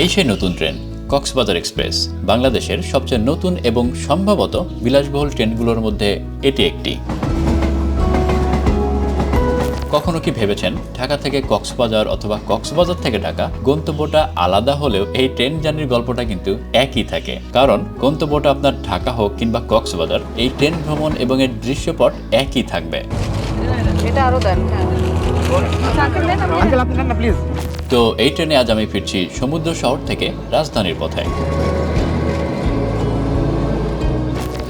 এই সেই নতুন ট্রেন কক্সবাজার এক্সপ্রেস বাংলাদেশের সবচেয়ে নতুন এবং সম্ভবত বিলাসবহুল ট্রেনগুলোর মধ্যে এটি একটি। কখনো কি ভেবেছেন ঢাকা থেকে কক্সবাজার অথবা কক্সবাজার থেকে ঢাকা গন্তব্যটা আলাদা হলেও এই ট্রেন জার্নির গল্পটা কিন্তু একই থাকে? কারণ গন্তব্যটা আপনার ঢাকা হোক কিংবা কক্সবাজার এই ট্রেন ভ্রমণ এবং এর দৃশ্যপট একই থাকবে। এটা আরও দেন তো এই ট্রেনে আজ আমি ফিরছি সমুদ্র শহর থেকে রাজধানীর পথে।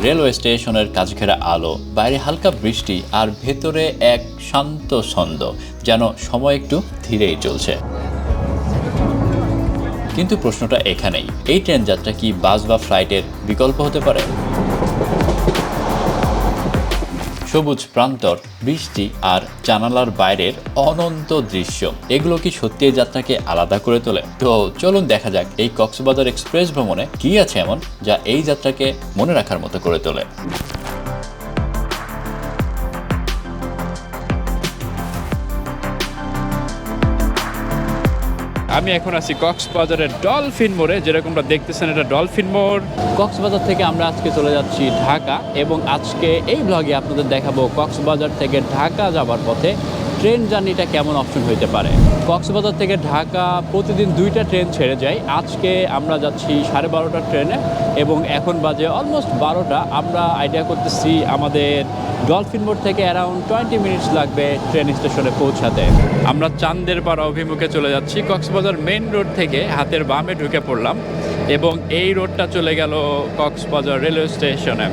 রেলওয়ে স্টেশনের কাছঘেরা আলো, বাইরে হালকা বৃষ্টি আর ভেতরে এক শান্ত ছন্দ, যেন সময় একটু ধীরেই চলছে। কিন্তু প্রশ্নটা এখানেই, এই ট্রেন যাত্রা কি বাস বা ফ্লাইটের বিকল্প হতে পারে? সবুজ প্রান্তর, বৃষ্টি আর জানালার বাইরের অনন্ত দৃশ্য। এগুলো কি সত্যি যাত্রাকে আলাদা করে তোলে? তো চলুন দেখা যাক এই কক্সবাজার এক্সপ্রেস ভ্রমণে কি আছে এমন যা এই যাত্রাকে মনে রাখার মতো করে তোলে। আমি এখন আছি কক্সবাজারের ডলফিন মোড়ে, যেরকমটা দেখতেছেন এটা ডলফিন মোড়। কক্সবাজার থেকে আমরা আজকে চলে যাচ্ছি ঢাকা, এবং আজকে এই ব্লগে আপনাদের দেখাবো কক্সবাজার থেকে ঢাকা যাবার পথে ট্রেন জার্নিটা কেমন অপশন হইতে পারে? কক্সবাজার থেকে ঢাকা প্রতিদিন দুইটা ট্রেন ছেড়ে যায়। আজকে আমরা যাচ্ছি সাড়ে বারোটার ট্রেনে এবং এখন বাজে অলমোস্ট বারোটা। আমরা আইডিয়া করতেছি আমাদের ডলফিন মোড় থেকে অ্যারাউন্ড টোয়েন্টি মিনিটস লাগবে ট্রেন স্টেশনে পৌঁছাতে। আমরা চান্দের পাড়া অভিমুখে চলে যাচ্ছি। কক্সবাজার মেইন রোড থেকে হাতের বামে ঢুকে পড়লাম এবং এই রোডটা চলে গেল কক্সবাজার রেলওয়ে স্টেশনে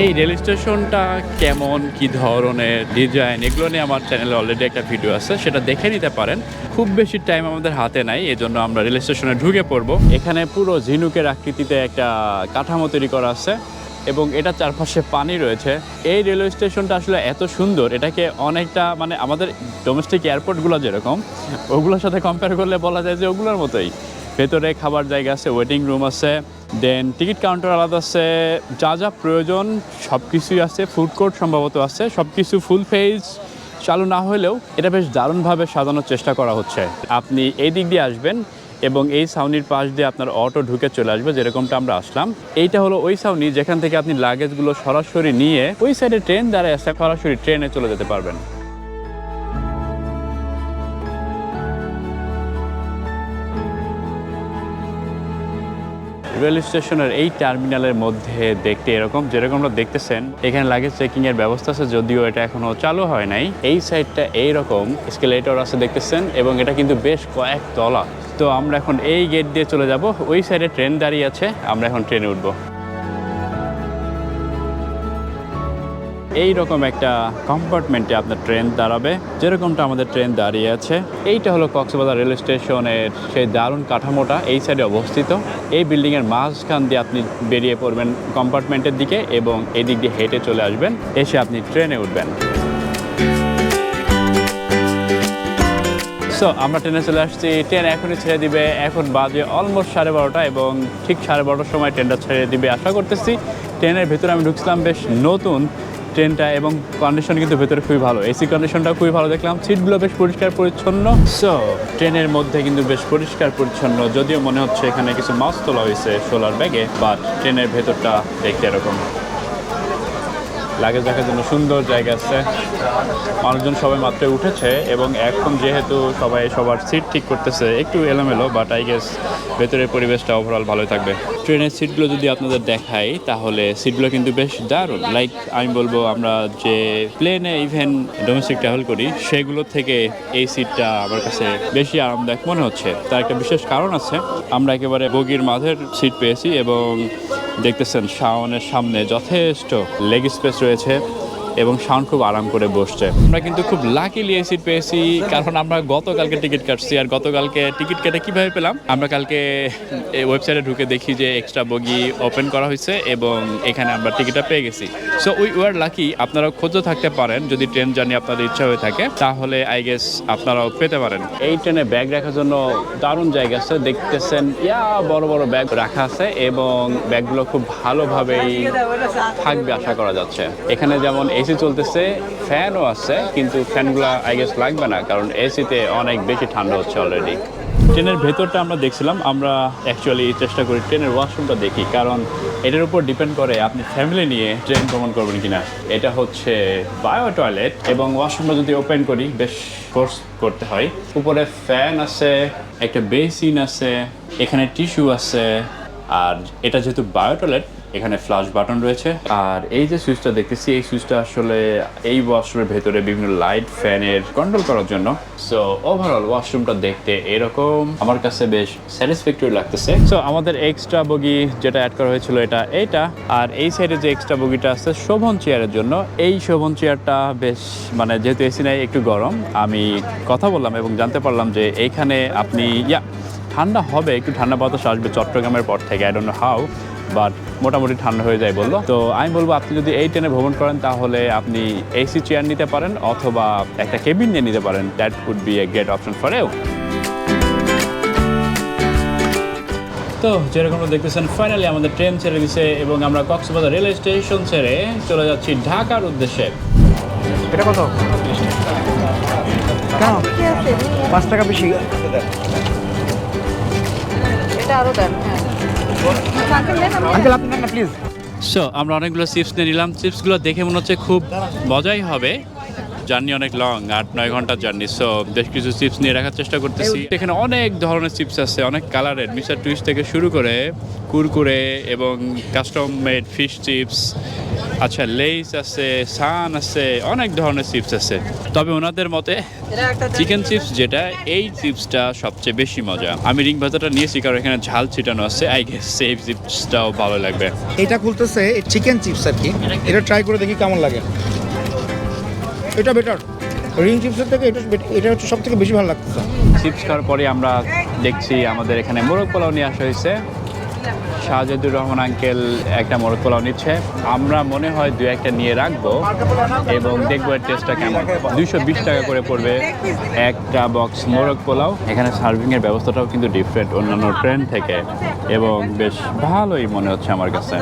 এই রেল স্টেশনটা কেমন, কি ধরনের ডিজাইন এগুলো নিয়ে আমার চ্যানেলে অলরেডি একটা ভিডিও আছে, সেটা দেখে নিতে পারেন। খুব বেশি টাইম আমাদের হাতে নাই, এজন্য আমরা রেল স্টেশনে ঢুকে পড়ব। এখানে পুরো ঝিনুকের আকৃতিতে একটা কাঠামো তৈরি করা আছে, এবং এটা চারপাশে পানি রয়েছে। এই রেলওয়ে স্টেশনটা আসলে এত সুন্দর, এটাকে অনেকটা মানে আমাদের ডোমেস্টিক এয়ারপোর্টগুলো যেরকম, ওগুলোর সাথে কম্পেয়ার করলে বলা যায় যে ওগুলোর মতোই। ভেতরে খাবার জায়গা আছে ওয়েটিং রুম আছে দেন টিকিট কাউন্টার আলাদা আছে, যা যা প্রয়োজন সব কিছুই আছে ফুড কোর্ট সম্ভবত আছে সব কিছু ফুল ফেজ চালু না হলেও এটা বেশ দারুণভাবে সাজানোর চেষ্টা করা হচ্ছে। আপনি এই দিক দিয়ে আসবেন এবং এই ছাউনির পাশ দিয়ে আপনার অটো ঢুকে চলে আসবে, যেরকমটা আমরা আসলাম। এইটা হলো ওই ছাউনি, যেখান থেকে আপনি লাগেজগুলো সরাসরি নিয়ে ওই সাইডে ট্রেন দাঁড়ায় আসে সরাসরি ট্রেনে চলে যেতে পারবেন। রেল স্টেশনের এই টার্মিনালের মধ্যে দেখতে এরকম, যেরকম আমরা দেখতেছেন, এখানে লাগেজ চেকিং এর ব্যবস্থা আছে, যদিও এটা এখনও চালু হয় নাই। এই সাইডটা এইরকম স্কেলেটর আছে দেখতেছেন, এবং এটা কিন্তু বেশ কয়েক তলা। তো আমরা এখন এই গেট দিয়ে চলে যাব, ওই সাইডে ট্রেন দাঁড়িয়ে আছে, আমরা এখন ট্রেনে উঠবো। এই রকম একটা কম্পার্টমেন্টে আপনার ট্রেন দাঁড়াবে, যেরকমটা আমাদের ট্রেন দাঁড়িয়ে আছে। এইটা হলো কক্সবাজার রেল স্টেশনের সেই দারুণ কাঠামোটা, এই সাইডে অবস্থিত। এই বিল্ডিংয়ের মাঝখান দিয়ে আপনি বেরিয়ে পড়বেন কম্পার্টমেন্টের দিকে এবং এই দিক দিয়ে হেঁটে চলে আসবেন, এসে আপনি ট্রেনে উঠবেন। সো আমরা ট্রেনে চলে আসছি। ট্রেন এখনই ছেড়ে দিবে। এখন বাজে অলমোস্ট সাড়ে বারোটা এবং ঠিক সাড়ে বারোটার সময় ট্রেনটা ছেড়ে দিবে। আশা করতেছি ট্রেনের ভেতরে আমি ঢুকছিলাম বেশ নতুন। ট্রেনটা এবং কন্ডিশন কিন্তু ভেতরে খুবই ভালো। এসি কন্ডিশনটা খুবই ভালো দেখলাম। সিটগুলো বেশ পরিষ্কার পরিচ্ছন্ন। সো ট্রেনের মধ্যে কিন্তু বেশ পরিষ্কার পরিচ্ছন্ন। যদিও মনে হচ্ছে এখানে কিছু মাছ তোলা হয়েছে সোলার ব্যাগে বাট ট্রেনের ভেতরটা দেখতে এরকম। লাগেজ রাখার জন্য সুন্দর জায়গা আছে। মানুষজন সবাই মাত্র উঠেছে এবং এখন যেহেতু সবাই সবার সিট ঠিক করতেছে, একটু এলোমেলো বাট আই গেস ভেতরের পরিবেশটা ওভারঅল ভালোই থাকবে। ট্রেনের সিটগুলো যদি আপনাদের দেখাই, তাহলে সিটগুলো কিন্তু বেশ দারুণ। লাইক আমি বলব, আমরা যে প্লেনে ইভেন ডোমেস্টিক ট্রাভেল করি, সেগুলো থেকে এই সিটটা আমার কাছে বেশি আরামদায়ক মনে হচ্ছে। তার একটা বিশেষ কারণ আছে, আমরা একেবারে বগির মাঝের সিট পেয়েছি এবং দেখতেছেন, শাওনের সামনে যথেষ্ট লেগ স্পেস রয়েছে। এবং সাউন্ড খুব আরাম করে বসছে। আমরা কিন্তু খুব লাকিলি এই সিট পেয়েছি কারণ আমরা গতকালকে টিকিট কাটছি আর গতকালকে টিকিট কেটে কীভাবে পেলাম? আমরা কালকে এই ওয়েবসাইটে ঢুকে দেখি যে এক্সট্রা বগি ওপেন করা হয়েছে এবং এখানে আমরা টিকিটটা পেয়ে গেছি। সো উই ওয়ার লাকি আপনারাও খোঁজও থাকতে পারেন যদি ট্রেন জার্নি আপনাদের ইচ্ছা হয়ে থাকে তাহলে আই গেস আপনারাও পেতে পারেন। এই ট্রেনে ব্যাগ রাখার জন্য দারুণ জায়গা আছে দেখতেছেন ইয়া বড় বড় ব্যাগ রাখা আছে এবং ব্যাগগুলো খুব ভালোভাবেই থাকবে আশা করা যাচ্ছে। এখানে যেমন এসি চলতেছে, ফ্যানও আছে, কিন্তু ফ্যানগুলো আই গেস লাগবে না, কারণ এসিতে অনেক বেশি ঠান্ডা হচ্ছে অলরেডি ট্রেনের ভেতরটা আমরা দেখছিলাম, আমরা অ্যাকচুয়ালি চেষ্টা করি ট্রেনের ওয়াশরুমটা দেখি, কারণ এটার উপর ডিপেন্ড করে আপনি ফ্যামিলি নিয়ে ট্রেন ভ্রমণ করবেন কিনা। এটা হচ্ছে বায়ো টয়লেট এবং ওয়াশরুমটা যদি ওপেন করি, বেশ ফোর্স করতে হয়। উপরে ফ্যান আছে, একটা বেসিন আছে, এখানে টিস্যু আছে, আর এটা যেহেতু বায়ো টয়লেট এখানে ফ্লাশ বাটন রয়েছে। আর এই যে সুইচটা দেখতেছি, এই সুইচটা আসলে এই ওয়াশরুমের ভেতরে বিভিন্ন লাইট ফ্যানের কন্ট্রোল করার জন্য। সো ওভারঅল ওয়াশরুমটা দেখতে এরকম। আমার কাছে বেশ স্যাটিসফ্যাক্টরি লাগতেছে। সো আমাদের এক্সট্রা বগি যেটা অ্যাড করা হয়েছিল এটা এইটা। আর এই সাইডে যে এক্সট্রা বগিটা আছে শোভন চেয়ারের জন্য, এই শোভন চেয়ারটা বেশ মানে যেহেতু এসি নাই, একটু গরম। আমি কথা বললাম এবং জানতে পারলাম যে এইখানে আপনি, ইয়া, ঠান্ডা হবে, একটু ঠান্ডা বাতাস আসবে চট্টগ্রামের পর থেকে I don't know how but মোটামুটি ঠান্ডা হয়ে যায় বলল। তো আমি বলব আপনি যদি এই ট্রেনে ভ্রমণ করেন তাহলে আপনি এসি চেয়ার নিতে পারেন অথবা একটা কেবিন নিয়ে নিতে পারেন। That would be a great option for এও তো যেরকম দেখতেছেন ফাইনালি আমাদের ট্রেন ছেড়ে দিছে এবং আমরা কক্সবাজার রেলওয়ে স্টেশন ছেড়ে চলে যাচ্ছি ঢাকার উদ্দেশ্যে। এটা কত? পাঁচ টাকা বেশি। এটা আরও দেন হ্যাঁ। সো আমরা অনেকগুলো চিপস নিয়ে নিলাম। চিপসগুলো দেখে মনে হচ্ছে খুব মজাই হবে। জার্নি অনেক লং আট নয় ঘণ্টার জার্নি সো বেশ কিছু চিপস নিয়ে রাখার চেষ্টা করতেছি। এখানে অনেক ধরনের চিপস আছে অনেক কালারের মিস্টার টুইস্ট থেকে শুরু করে কুরকুরে এবং কাস্টম মেড ফিশ চিপস আচ্ছা লেইস আছে সান আছে অনেক ধরনের চিপস আছে। তবে ওনাদের মতে এটা একটা দেন। চিকেন চিপস যেটা এই চিপসটা সবচেয়ে বেশি মজা। আমি রিং ভাজাটা নিয়েছি কারণ এখানে ঝাল ছিটানো আছে আই গেস সেই চিপসটাও ভালো লাগবে। এটা খুলতেছে চিকেন চিপস আর কি। এটা ট্রাই করে দেখি কেমন লাগে। এটা বেটার রিং চিপসের থেকে এটা এটা হচ্ছে সব থেকে বেশি ভালো লাগতেছে। চিপস খাওয়ার পরে আমরা দেখছি আমাদের এখানে মোরগ পোলাও নিয়ে আসা হয়েছে। শাহজাদুর রহমান আঙ্কেল একটা মোরগ পোলাও নিচ্ছে। আমরা মনে হয় দু একটা নিয়ে রাখব এবং দেখব এর টেস্টটা কেমন। দুইশো বিশ টাকা করে পড়বে একটা বক্স মোরগ পোলাও। এখানে সার্ভিংয়ের ব্যবস্থাটাও কিন্তু ডিফারেন্ট অন্যান্য ট্রেন থেকে। এবং বেশ ভালোই মনে হচ্ছে আমার কাছে।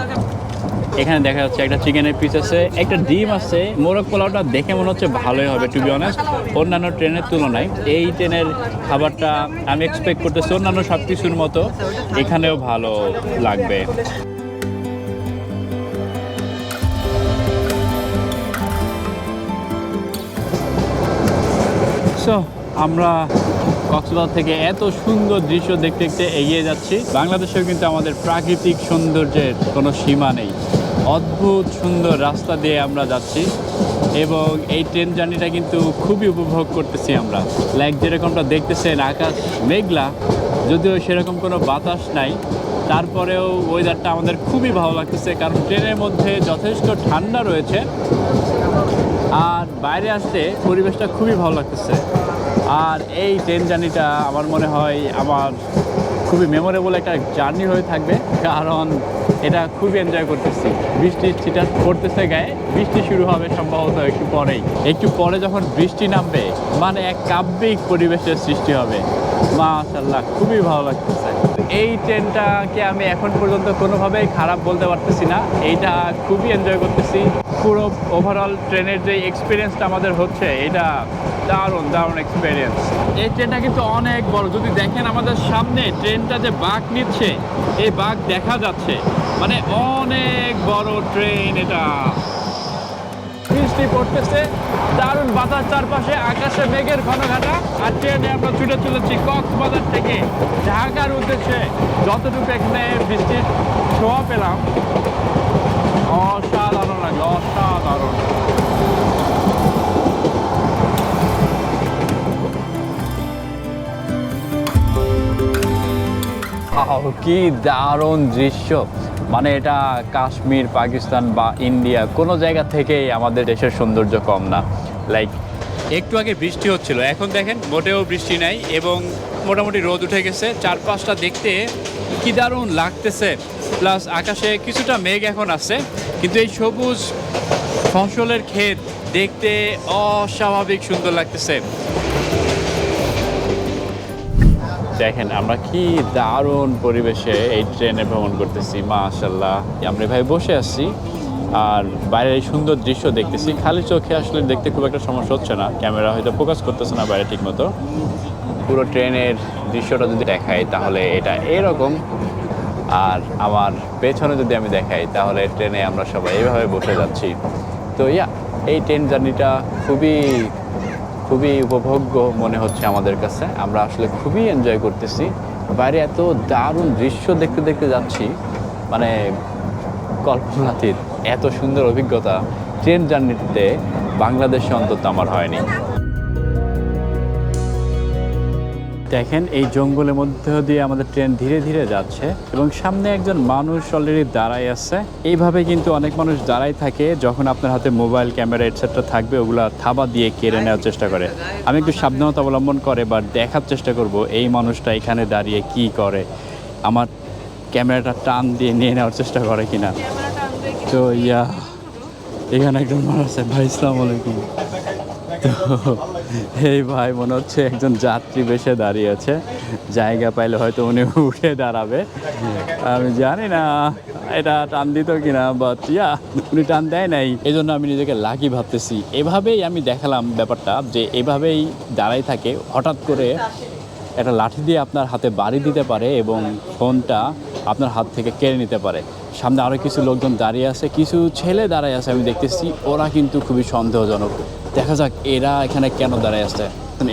এখানে দেখা যাচ্ছে একটা চিকেনের পিস আছে, একটা ডিম আছে। মোরগ পোলাওটা দেখে মনে হচ্ছে ভালোই হবে টু বি অনেস্ট অন্যান্য ট্রেনের তুলনায় এই ট্রেনের খাবারটা আমি এক্সপেক্ট করতেছি অন্যান্য সব কিছুর মতো। এখানেও ভালো লাগবে। সো আমরা কক্সবাজার থেকে এত সুন্দর দৃশ্য দেখতে দেখতে এগিয়ে যাচ্ছি। বাংলাদেশেও কিন্তু আমাদের প্রাকৃতিক সৌন্দর্যের কোনো সীমা নেই। অদ্ভুত সুন্দর রাস্তা দিয়ে আমরা যাচ্ছি এবং এই ট্রেন জার্নিটা কিন্তু খুবই উপভোগ করতেছি আমরা। লাইক যেরকমটা দেখতেছেন আকাশ মেঘলা, যদিও সেরকম কোনো বাতাস নাই। তারপরেও ওয়েদারটা আমাদের খুবই ভালো লাগতেছে কারণ ট্রেনের মধ্যে যথেষ্ট ঠান্ডা রয়েছে। আর বাইরে আসতে পরিবেশটা খুবই ভালো লাগতেছে। আর এই ট্রেন জার্নিটা আমার মনে হয় আমার খুবই মেমোরেবল একটা জার্নি হয়ে থাকবে। কারণ এটা খুবই এনজয় করতেছি। বৃষ্টি ছিটা পড়তেছে গায়ে। বৃষ্টি শুরু হবে সম্ভবত একটু পরেই। একটু পরে যখন বৃষ্টি নামবে মানে এক কাব্যিক পরিবেশের সৃষ্টি হবে। মাশাল্লাহ খুবই ভালো লাগতেছে। এই ট্রেনটাকে আমি এখন পর্যন্ত কোনোভাবেই খারাপ বলতে পারতেছি না। এইটা খুবই এনজয় করতেছি। পুরো ওভারঅল ট্রেনের যে এক্সপিরিয়েন্সটা আমাদের হচ্ছে, এটা দারুণ দারুণ এক্সপিরিয়েন্স এই ট্রেনটা কিন্তু অনেক বড়। যদি দেখেন আমাদের সামনে, ট্রেনটা যে বাঁক নিচ্ছে, এই বাঁক দেখা যাচ্ছে। মানে অনেক বড় ট্রেন এটা। বৃষ্টি পড়তেছে, দারুণ বাতাস চারপাশে, আকাশে মেঘের ঘন ঘাটা আর ট্রেনে আমরা ছুটে চলেছি কক্সবাজার থেকে ঢাকার উদ্দেশ্যে। যতটুকু এখানে বৃষ্টির ছোঁয়া পেলাম, অসাধারণ আহ, কি দারুণ দৃশ্য। মানে এটা কাশ্মীর পাকিস্তান বা ইন্ডিয়া কোনো জায়গা থেকেই আমাদের দেশের সৌন্দর্য কম না। লাইক একটু আগে বৃষ্টি হচ্ছিল এখন দেখেন মোটেও বৃষ্টি নাই এবং মোটামুটি রোদ উঠে গেছে। চারপাশটা দেখতে কি দারুণ লাগতেছে। প্লাস আকাশে কিছুটা মেঘ এখন আছে কিন্তু এই সবুজ ফসলের ক্ষেত দেখতে অস্বাভাবিক সুন্দর লাগতেছে। দেখেন, আমরা কি দারুণ পরিবেশে এই ট্রেনে ভ্রমণ করতেছি মাশাল্লাহ আমরা ভাই বসে আসছি আর বাইরের এই সুন্দর দৃশ্য দেখতেছি। খালি চোখে আসলে দেখতে খুব একটা সমস্যা হচ্ছে না। ক্যামেরা হয়তো ফোকাস করতেছে না বাইরে ঠিক মতো পুরো ট্রেনের দৃশ্যটা যদি দেখাই, তাহলে এটা এরকম। আর আমার পেছনে যদি আমি দেখাই, তাহলে ট্রেনে আমরা সবাই এইভাবে বসে যাচ্ছি। তো, ইয়া, এই ট্রেন জার্নিটা খুবই খুবই উপভোগ্য মনে হচ্ছে আমাদের কাছে। আমরা আসলে খুবই এনজয় করতেছি। বাইরে এত দারুণ দৃশ্য দেখতে দেখতে যাচ্ছি মানে কল্পনাতীত, এত সুন্দর অভিজ্ঞতা ট্রেন জার্নিতে বাংলাদেশে অন্তত আমার হয়নি। দেখেন, এই জঙ্গলের মধ্যে দিয়ে আমাদের ট্রেন ধীরে ধীরে যাচ্ছে এবং সামনে একজন মানুষ অলরেডি দাঁড়ায় আছে। এইভাবে কিন্তু অনেক মানুষ দাঁড়াই থাকে যখন আপনার হাতে মোবাইল ক্যামেরা এটসেট্রা থাকবে, ওগুলা থাবা দিয়ে কেড়ে নেওয়ার চেষ্টা করে। আমি একটু সাবধানতা অবলম্বন করে বা দেখার চেষ্টা করব, এই মানুষটা এখানে দাঁড়িয়ে কি করে? আমার ক্যামেরাটা টান দিয়ে নিয়ে নেওয়ার চেষ্টা করে কিনা? তো, ইয়া, এখানে একজন মানুষ আছে। ভাই ইসলাম আলাইকুম। তো এই ভাই, মনে হচ্ছে একজন যাত্রী বেশে দাঁড়িয়ে আছে। জায়গা পাইলে হয়তো উনি উঠে দাঁড়াবে। আমি জানি না, এটা টান দিত কিনা বাট ইয়া উনি টান দেয় নাই। এই জন্য আমি নিজেকে লাকি ভাবতেছি। এভাবেই আমি দেখালাম ব্যাপারটা, যে এভাবেই দাঁড়াই থাকে, হঠাৎ করে একটা লাঠি দিয়ে আপনার হাতে বাড়ি দিতে পারে এবং ফোনটা আপনার হাত থেকে কেড়ে নিতে পারে। সামনে আরও কিছু লোকজন দাঁড়িয়ে আছে, কিছু ছেলে দাঁড়ায় আছে, আমি দেখতেছি। ওরা কিন্তু খুবই সন্দেহজনক। দেখা যাক এরা এখানে কেন দাঁড়ায় আছে।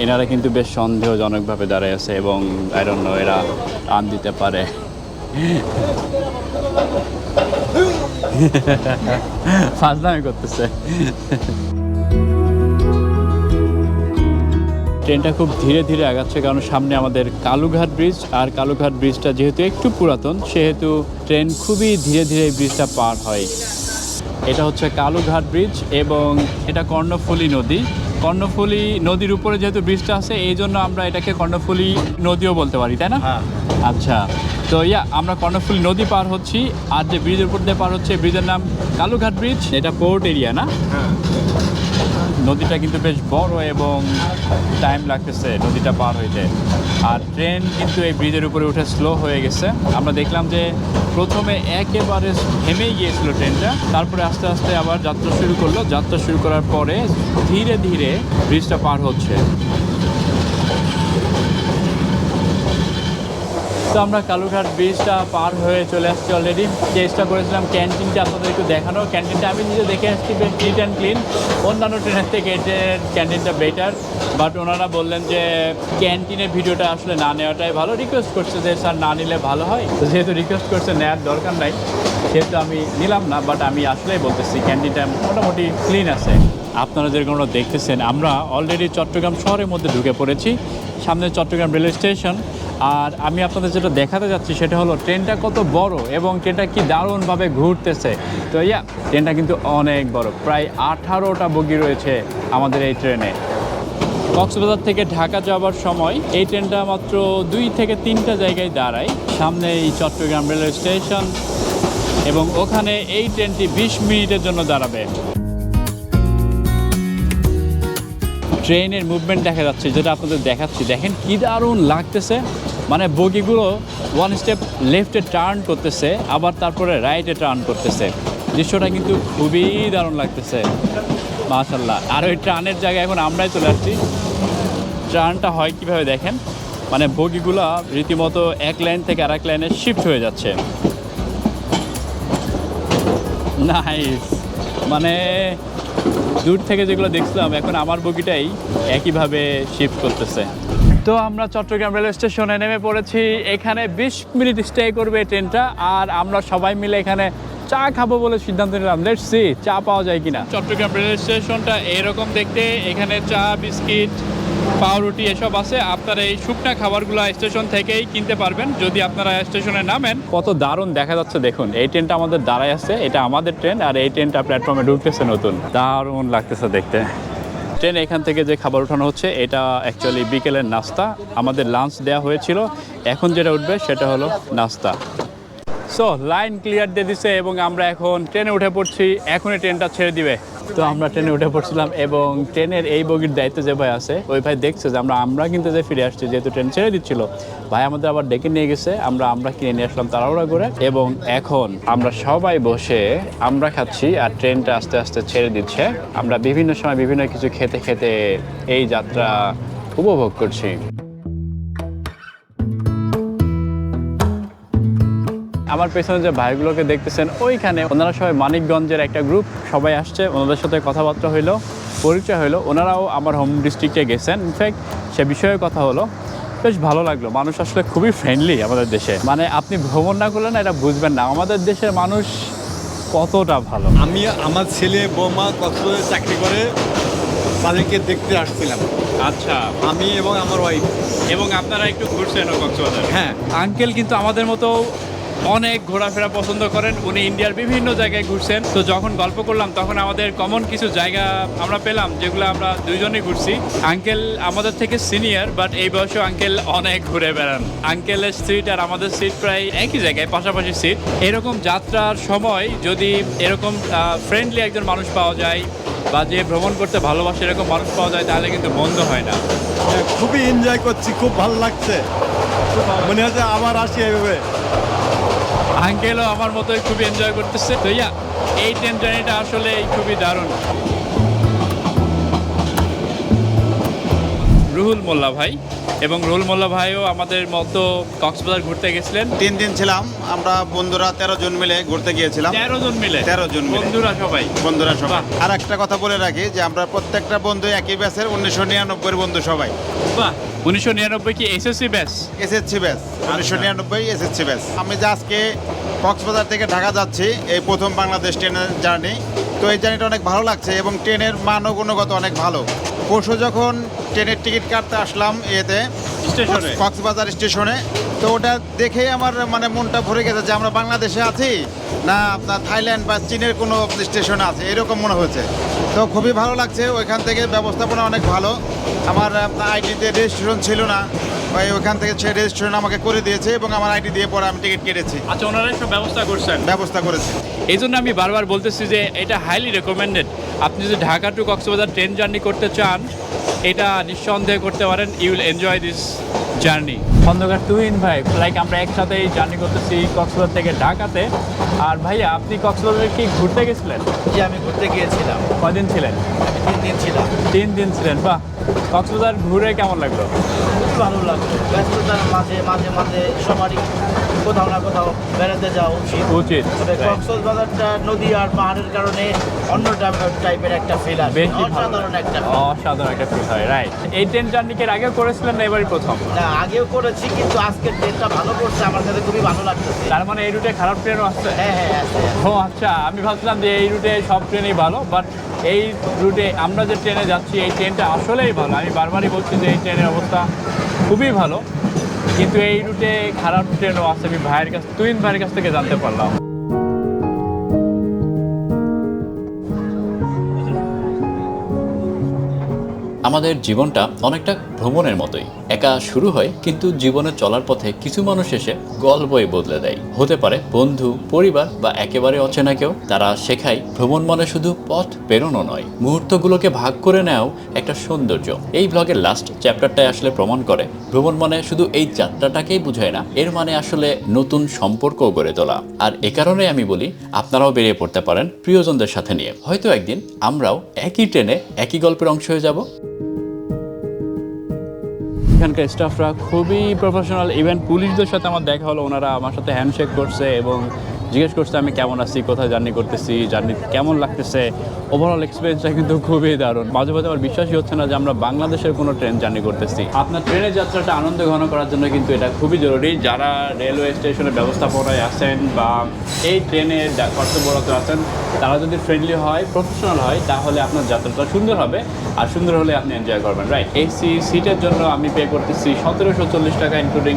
এনারা কিন্তু বেশ সন্দেহজনকভাবে দাঁড়ায় আছে এবং আইরন্য এরা আন দিতে পারে। ফাজলামি করতেছে। ট্রেনটা খুব ধীরে ধীরে আগাচ্ছে কারণ সামনে আমাদের কালুঘাট ব্রিজ আর কালুঘাট ব্রিজটা যেহেতু একটু পুরাতন সেহেতু ট্রেন খুবই ধীরে ধীরে এই ব্রিজটা পার হয়। এটা হচ্ছে কালুঘাট ব্রিজ এবং এটা কর্ণফুলী নদী। কর্ণফুলী নদীর উপরে যেহেতু ব্রিজটা আছে এই জন্য আমরা এটাকে কর্ণফুলী নদীও বলতে পারি তাই না? আচ্ছা তো ইয়া আমরা কর্ণফুলী নদী পার হচ্ছি আর যে ব্রিজের উপর দিয়ে পার হচ্ছে ব্রিজের নাম কালুঘাট ব্রিজ এটা পোর্ট এরিয়া না? নদীটা কিন্তু বেশ বড় এবং টাইম লাগতেছে নদীটা পার হইতে। আর ট্রেন কিন্তু এই ব্রিজের উপরে উঠে স্লো হয়ে গেছে। আমরা দেখলাম যে প্রথমে একেবারে থেমেই গিয়েছিল ট্রেনটা তারপরে আস্তে আস্তে আবার যাত্রা শুরু করল। যাত্রা শুরু করার পরে ধীরে ধীরে ব্রিজটা পার হচ্ছে। তো আমরা কালুঘাট ব্রিজটা পার হয়ে চলে আসছি অলরেডি চেষ্টা করেছিলাম ক্যান্টিনটা আপনাদের একটু দেখানো ক্যান্টিনটা আমি নিজে দেখে আসছি, বেশ নিট অ্যান্ড ক্লিন অন্যান্য ট্রেনের থেকে এটার ক্যান্টিনটা বেটার বাট ওনারা বললেন যে ক্যান্টিনের ভিডিওটা আসলে না নেওয়াটাই ভালো। রিকোয়েস্ট করছে যে, স্যার, না নিলে ভালো হয়? তো যেহেতু রিকোয়েস্ট করছে, নেওয়ার দরকার নাই। সেহেতু আমি নিলাম না বাট আমি আসলেই বলতেছি ক্যান্টিনটা মোটামুটি ক্লিন আছে। আপনারা যেরকম দেখতেছেন, আমরা অলরেডি চট্টগ্রাম শহরের মধ্যে ঢুকে পড়েছি। সামনে চট্টগ্রাম রেলওয়ে স্টেশন। আর আমি আপনাদের যেটা দেখাতে যাচ্ছি সেটা হলো ট্রেনটা কত বড় এবং ট্রেনটা কি দারুণভাবে ঘুরতেছে। তো ইয়া, ট্রেনটা কিন্তু অনেক বড়, প্রায় আঠারোটা বগি রয়েছে আমাদের এই ট্রেনে। কক্সবাজার থেকে ঢাকা যাওয়ার সময় এই ট্রেনটা মাত্র দুই থেকে তিনটা জায়গায় দাঁড়ায়। সামনে এই চট্টগ্রাম রেলওয়ে স্টেশন এবং ওখানে এই ট্রেনটি বিশ মিনিটের জন্য দাঁড়াবে। ট্রেনের মুভমেন্ট দেখা যাচ্ছে, যেটা আপনাদের দেখাচ্ছি। দেখেন কি দারুণ লাগতেছে। মানে বগিগুলো ওয়ান স্টেপ লেফটে টার্ন করতেছে, আবার তারপরে রাইটে টার্ন করতেছে। দৃশ্যটা কিন্তু খুবই দারুণ লাগতেছে। মাশাল্লাহ আর ওই ট্রানের জায়গায় এখন আমরাই চলে আসছি। ট্রানটা হয় কীভাবে দেখেন? মানে বগিগুলো রীতিমতো এক লাইন থেকে আরেক লাইনে শিফট হয়ে যাচ্ছে। নাইস মানে দূর থেকে যেগুলো দেখছিলাম, এখন আমার বগিটাই একইভাবে শিফট করতেছে। তো আমরা চট্টগ্রাম রেলওয়ে স্টেশনে নেমে পড়েছি। এখানে বিশ মিনিট স্টে করবে ট্রেনটা, আর আমরা সবাই মিলে এখানে চা খাব বলে সিদ্ধান্ত নিলাম। লেটস সি চা পাওয়া যায় কিনা। চট্টগ্রাম রেলওয়ে স্টেশনটা এরকম দেখতে। এখানে চা, বিস্কিট পাউরুটি এসব আছে, আপনারা এই শুকনা খাবারগুলো স্টেশন থেকেই কিনতে পারবেন। যদি আপনারা স্টেশনে নামেন, কত দারুণ দেখা যাচ্ছে দেখুন। এই ট্রেনটা আমাদের দাঁড়ায় আছে, এটা আমাদের ট্রেন, আর এই ট্রেনটা প্ল্যাটফর্মে ঢুকতেছে নতুন। দারুণ লাগতেছে দেখতে। ট্রেন এখান থেকে যে খাবার উঠানো হচ্ছে, এটা অ্যাকচুয়ালি বিকেলের নাস্তা। আমাদের লাঞ্চ দেওয়া হয়েছিল। এখন যেটা উঠবে, সেটা হলো নাস্তা। সো লাইন ক্লিয়ার দিয়ে দিছে, এবং আমরা এখন ট্রেনে উঠে পড়ছি। এখনই ট্রেনটা ছেড়ে দিবে। তো আমরা ট্রেনে উঠে পড়ছিলাম এবং ট্রেনের এই বগির দায়িত্ব যে ভাই আছে, ওই ভাই দেখছে যে আমরা আমরা কিন্তু যে ফিরে আসছি, যেহেতু ট্রেন ছেড়ে দিচ্ছিল। ভাই আমাদের আবার ডেকে নিয়ে গেছে, আমরা আমরা কিনে নিয়ে আসলাম তাড়াহুড়া করে এবং এখন আমরা সবাই বসে আমরা খাচ্ছি আর ট্রেনটা আস্তে আস্তে ছেড়ে দিচ্ছে। আমরা বিভিন্ন সময় বিভিন্ন কিছু খেতে খেতে এই যাত্রা উপভোগ করছি। আমার পেছনে যে ভাইগুলোকে দেখতেছেন ওইখানে ওনারা সবাই মানিকগঞ্জের একটা গ্রুপ সবাই আসছে ওনাদের সাথে কথাবার্তা হইল পরিচয় হলো ওনারাও আমার হোম ডিস্ট্রিক্টে গেছেন। ইনফ্যাক্ট সে বিষয়ে কথা হলো। বেশ ভালো লাগল। মানুষ আসলে খুবই ফ্রেন্ডলি আমাদের দেশে। মানে আপনি ভ্রমণ না করলে না এটা বুঝবেন না। আমাদের দেশের মানুষ কতটা ভালো। আমি আমার ছেলে বৌমা কক্সবাজারে চাকরি করে তাদেরকে দেখতে আসছিলাম। আচ্ছা। আমি এবং আমার ওয়াইফ এবং আপনারা একটু ঘুরছেন কক্সবাজার? হ্যাঁ। আঙ্কেল কিন্তু আমাদের মতো অনেক ঘোরাফেরা পছন্দ করেন। উনি ইন্ডিয়ার বিভিন্ন জায়গায় ঘুরছেন। তো যখন গল্প করলাম, তখন আমাদের কমন কিছু জায়গা আমরা পেলাম, যেগুলো আমরা দুইজনেই ঘুরছি। আঙ্কেল আমাদের থেকে সিনিয়র বাট এই বয়সে আঙ্কেল অনেক ঘুরে বেড়ান। আঙ্কেলের সিট আর আমাদের সিট প্রায় একই জায়গায়, পাশাপাশি সিট এরকম যাত্রার সময় যদি এরকম ফ্রেন্ডলি একজন মানুষ পাওয়া যায় বা যে ভ্রমণ করতে ভালোবাসে এরকম মানুষ পাওয়া যায়, তাহলে কিন্তু বন্ধ হয় না। খুবই এনজয় করছি, খুব ভালো লাগছে। মনে হচ্ছে আবার আসি এইভাবে। আঙ্কেলও আমার মতোই খুবই এনজয় করতেছে। তো ইয়া এই ট্রেন জার্নিটা আসলে খুবই দারুণ। রুহুল মোল্লা ভাই এবং রুহুল মোল্লা ভাইও আমাদের মতো কক্সবাজার ঘুরতে গেছিলেন। তিন দিন ছিলাম আমরা বন্ধুরা তেরো জন মিলে ঘুরতে গিয়েছিলাম। তেরো জন মিলে? 13 জন বন্ধুরা সবাই? বন্ধুরা সবাই। আর একটা কথা বলে রাখি যে আমরা প্রত্যেকটা বন্ধু একই ব্যাচের উনিশশো নিরানব্বই বন্ধু সবাই। বাহ। উনিশশো নিরানব্বই কি এসএসসি ব্যাস এসএসসি ব্যাচ উনিশশো নিরানব্বই এসএসসি ব্যাচ। আমি যে আজকে কক্সবাজার থেকে ঢাকা যাচ্ছি এই প্রথম বাংলাদেশ ট্রেনের জার্নি তো এই জার্নিটা অনেক ভালো লাগছে এবং ট্রেনের মানও গুণগত অনেক ভালো। পরশু যখন ট্রেনের টিকিট কাটতে আসলাম এতে স্টেশনে? কক্সবাজার স্টেশনে তো ওটা দেখেই আমার মানে মনটা ভরে গেছে যে আমরা বাংলাদেশে আছি না আপনার থাইল্যান্ড বা চীনের কোনো স্টেশনে আছে এরকম মনে হয়েছে। তো খুবই ভালো লাগছে ওইখান থেকে ব্যবস্থাপনা অনেক ভালো। আমার আপনার আইডিতে রেজিস্ট্রেশন ছিল না ওই ওইখান থেকে সে রেজিস্ট্রেশন আমাকে করে দিয়েছে এবং আমার আইডি দিয়ে পরে আমি টিকিট কেটেছি। আচ্ছা ওনারা সব ব্যবস্থা করছেন? ব্যবস্থা করেছে। এই জন্য আমি বারবার বলতেছি যে এটা হাইলি রেকমেন্ডেড আপনি যদি Dhaka to Cox's Bazar train journey করতে চান এটা নিঃসন্দেহে করতে পারেন। You will enjoy this journey Khandakar Tuhin ভাই লাইক আমরা একসাথে এই জার্নি করতেছি কক্সবাজার থেকে ঢাকাতে। আর ভাইয়া আপনি কক্সবাজারে কি ঘুরতে গেছিলেন? যে আমি ঘুরতে গিয়েছিলাম। কদিন ছিলেন? আমি তিন দিন ছিলাম। তিন দিন ছিলেন বাহ। কক্সবাজার ঘুরে কেমন লাগল? খুবই ভালো লাগল। ব্যস্ততার মাঝে মাঝে মাঝে সবারই কোথাও না কোথাও বেড়াতে যাওয়া উচিত। উচিত তবে. কক্সবাজারটা নদী আর পাহাড়ের কারণে অন্য টাইপের একটা ফিল আসে অসাধারণ একটা অসাধারণ একটা ফিল হয় রাইট এই ট্রেন জার্নিকে আগেও করেছিলেন না এবারই প্রথম? না আগেও করেছি কিন্তু আজকের ট্রেনটা ভালো করছে আমার কাছে খুবই ভালো লাগতেছে। তার মানে এই রুটে খারাপ ট্রেনও আসছে হ্যাঁ হ্যাঁ আছে ও আচ্ছা আমি ভাবছিলাম যে এই রুটে সব ট্রেনই ভালো বাট এই রুটে আমরা যে ট্রেনে যাচ্ছি এই ট্রেনটা আসলেই ভালো। আমি বারবারই বলছি যে এই ট্রেনের অবস্থা খুবই ভালো। কিন্তু এই রুটে খারাপ ট্রেনও আছে আমি ভাইয়ের কাছ তুইন ভাইয়ের কাছ থেকে জানতে পারলাম। আমাদের জীবনটা অনেকটা ভ্রমণের মতোই। একা শুরু হয়, কিন্তু জীবনে চলার পথে কিছু মানুষ এসে গল্পই বদলে দেয়। হতে পারে বন্ধু, পরিবার বা একেবারে অচেনা কেউ, তারা শেখায়, ভ্রমণ মানে শুধু পথ পেরোনো নয়। মুহূর্তগুলোকে ভাগ করে নেওয়াও একটা সৌন্দর্য। এই ব্লগের লাস্ট চ্যাপ্টারটায় আসলে প্রমাণ করে, ভ্রমণ মানে শুধু এই যাত্রাটাকেই বুঝায় না, এর মানে আসলে নতুন সম্পর্ক গড়ে তোলা। আর এ কারণে আমি বলি, আপনারাও বেরিয়ে পড়তে পারেন প্রিয়জনদের সাথে নিয়ে। হয়তো একদিন আমরাও একই ট্রেনে একই গল্পের অংশ হয়ে যাব। এখানকার স্টাফরা খুবই প্রফেশনাল ইভেন পুলিশদের সাথে আমার দেখা হলো, ওনারা আমার সাথে হ্যান্ডশেক করছে এবং জিজ্ঞেস করছে, আমি কেমন আছি? কোথায় জার্নি করতেছি? জার্নি কেমন লাগতেছে? ওভারঅল এক্সপিরিয়েন্সটা কিন্তু খুবই দারুণ। মাঝে মাঝে আমার বিশ্বাসই হচ্ছে না যে আমরা বাংলাদেশের কোনো ট্রেন জার্নি করতেছি। আপনার ট্রেনের যাত্রাটা আনন্দ ঘন করার জন্য কিন্তু এটা খুবই জরুরি। যারা রেলওয়ে স্টেশনের ব্যবস্থাপনায় আছেন বা এই ট্রেনের কর্তব্যরত আছেন, তারা যদি ফ্রেন্ডলি হয় প্রফেশনাল হয়, তাহলে আপনার যাত্রাটা সুন্দর হবে। আর সুন্দর হলে আপনি এনজয় করবেন। রাইট এসি সিটের জন্য আমি পে করতেছি সতেরোশো চল্লিশ টাকা ইনক্লুডিং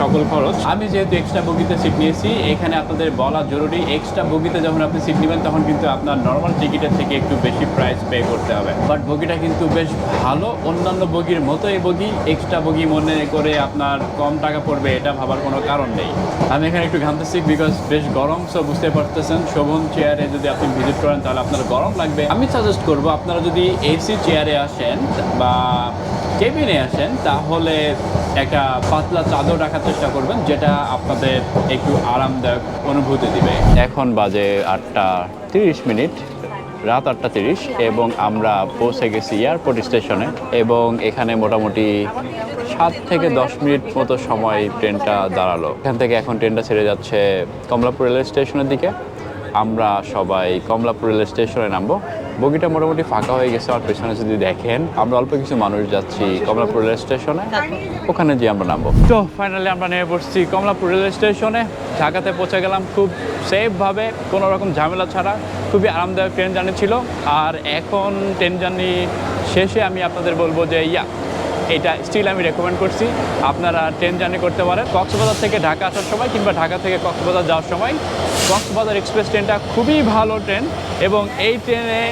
সকল খরচ। আমি যেহেতু এক্সট্রা বগিতে সিট নিয়েছি, এখানে আপনাদের বলা জরুরি এক্সট্রা বগিতে যখন আপনি সিট নেবেন, তখন কিন্তু আপনার নর্মাল টিকিটের থেকে একটু বেশি প্রাইস পে করতে হবে। বাট বগিটা কিন্তু বেশ ভালো। অন্যান্য বগির মতো এই বগি এক্সট্রা বগি মনে করে আপনার কম টাকা পড়বে, এটা ভাবার কোনো কারণ নেই। আমি এখানে একটু ঘামতেছি বিকজ বেশ গরম সো বুঝতে পারতেছেন। শোভন চেয়ারে যদি আপনি ভিজিট করেন, তাহলে আপনার গরম লাগবে। আমি সাজেস্ট করব, আপনারা যদি এসি চেয়ারে আসেন বা কেবিনে আসেন, তাহলে একটা পাতলা চাদর রাখার চেষ্টা করবেন, যেটা আপনাদের একটু আরামদায়ক অনুভূতি দিবে। এখন বাজে আটটা তিরিশ মিনিট, রাত আটটা তিরিশ, এবং আমরা পৌঁছে গেছি এয়ারপোর্ট স্টেশনে, এবং এখানে মোটামুটি সাত থেকে দশ মিনিট মতো সময় ট্রেনটা দাঁড়াল। এখান থেকে এখন ট্রেনটা ছেড়ে যাচ্ছে কমলাপুর রেলওয়ে স্টেশনের দিকে। আমরা সবাই কমলাপুর রেল স্টেশনে নামবো। বগিটা মোটামুটি ফাঁকা হয়ে গেছে, আর পেছনে যদি দেখেন, আমরা অল্প কিছু মানুষ যাচ্ছি কমলাপুর রেল স্টেশনে। ওখানে যে আমরা নামবো। তো ফাইনালি আমরা নেমে পড়ছি কমলাপুর রেল স্টেশনে। ঢাকাতে পৌঁছে গেলাম খুব সেফভাবে কোনো রকম ঝামেলা ছাড়া। খুবই আরামদায়ক ট্রেন জার্নি ছিল। আর এখন ট্রেন জার্নি শেষে আমি আপনাদের বলব যে ইয়া এটা স্টিল আমি রেকমেন্ড করছি। আপনারা ট্রেন জার্নি করতে পারেন। কক্সবাজার থেকে ঢাকা আসার সময় কিংবা ঢাকা থেকে কক্সবাজার যাওয়ার সময় কক্সবাজার এক্সপ্রেস ট্রেনটা খুবই ভালো ট্রেন এবং এই ট্রেনে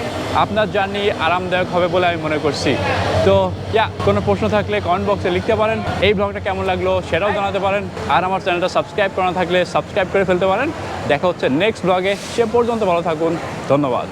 আপনার জার্নি আরামদায়ক হবে বলে আমি মনে করছি। তো ইয়া কোনো প্রশ্ন থাকলে কমেন্ট বক্সে লিখতে পারেন। এই ব্লগটা কেমন লাগল সেটাও জানাতে পারেন। আর আমার চ্যানেলটা সাবস্ক্রাইব করা থাকলে সাবস্ক্রাইব করে ফেলতে পারেন। দেখা হচ্ছে নেক্সট ব্লগে সে পর্যন্ত ভালো থাকুন। ধন্যবাদ।